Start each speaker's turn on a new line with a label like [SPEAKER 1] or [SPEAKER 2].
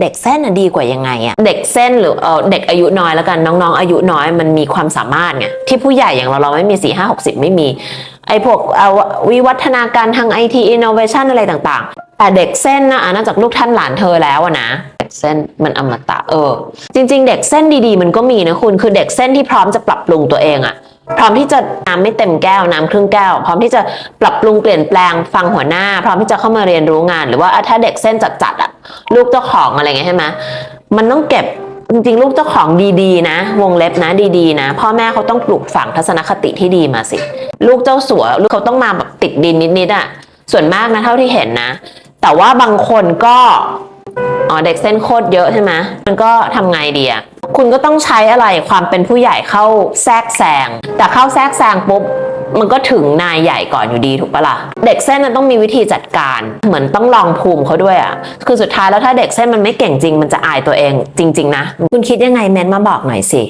[SPEAKER 1] เด็กเส้นน่ะดีกว่ายังไงอะเด็กเส้นหรือเออเด็กอายุน้อยแล้วกันน้องๆ อายุน้อยมันมีความสามารถไงที่ผู้ใหญ่อย่างเราเราไม่มี4 5 6 0ไม่มีไอ้พวกวิวัฒนาการทางไอทีอินโนเวชันอะไรต่างๆ แต่เด็กเส้นนะอะนอกจากลูกท่านหลานเธอแล้วนะเด็กเส้นมันอมตะเออ จริง ๆ เด็กเส้นดีๆ มันก็มีนะคุณคือเด็กเส้นที่พร้อมจะปรับปรุงตัวเองอะพร้อมที่จะน้ำไม่เต็มแก้วน้ำครึ่งแก้ว พร้อมที่จะปรับปรุงเปลี่ยนแปลงฟังหัวหน้า พร้อมที่จะเข้ามาเรียนรู้งาน หรือว่าถ้าเด็กเส้นจัดๆอะ ลูกเจ้าของอะไรเงี้ยใช่ไหมมันต้องเก็บจริงๆ ลูกเจ้าของดีๆ นะ วงเล็บนะดีๆ นะ พ่อแม่เขาต้องปลูกฝังทัศนคติที่ดีมาสิ ลูกเจ้าสัวลูกเขาต้องมาแบบติดดินนิดๆอะส่วนมากนะเท่าที่เห็นนะ แต่ว่าบางคนก็อ๋อเด็กเส้นโคตรเยอะใช่ไหมมันก็ทำไงดีอะคุณก็ต้องใช้อะไรความเป็นผู้ใหญ่เข้าแทรกแซงแต่เข้าแทรกแซงปุ๊บ มันก็ถึงนายใหญ่ก่อนอยู่ดีถูกปะล่ะเด็กเส้นมันต้องมีวิธีจัดการ เหมือนต้องลองภูมิเขาด้วยอะ่ะคือสุดท้ายแล้วถ้าเด็กเส้นมันไม่เก่งจริง มันจะอายตัวเองจริง ๆ นะ คุณคิดยังไงเมนมาบอกหน่อยสิ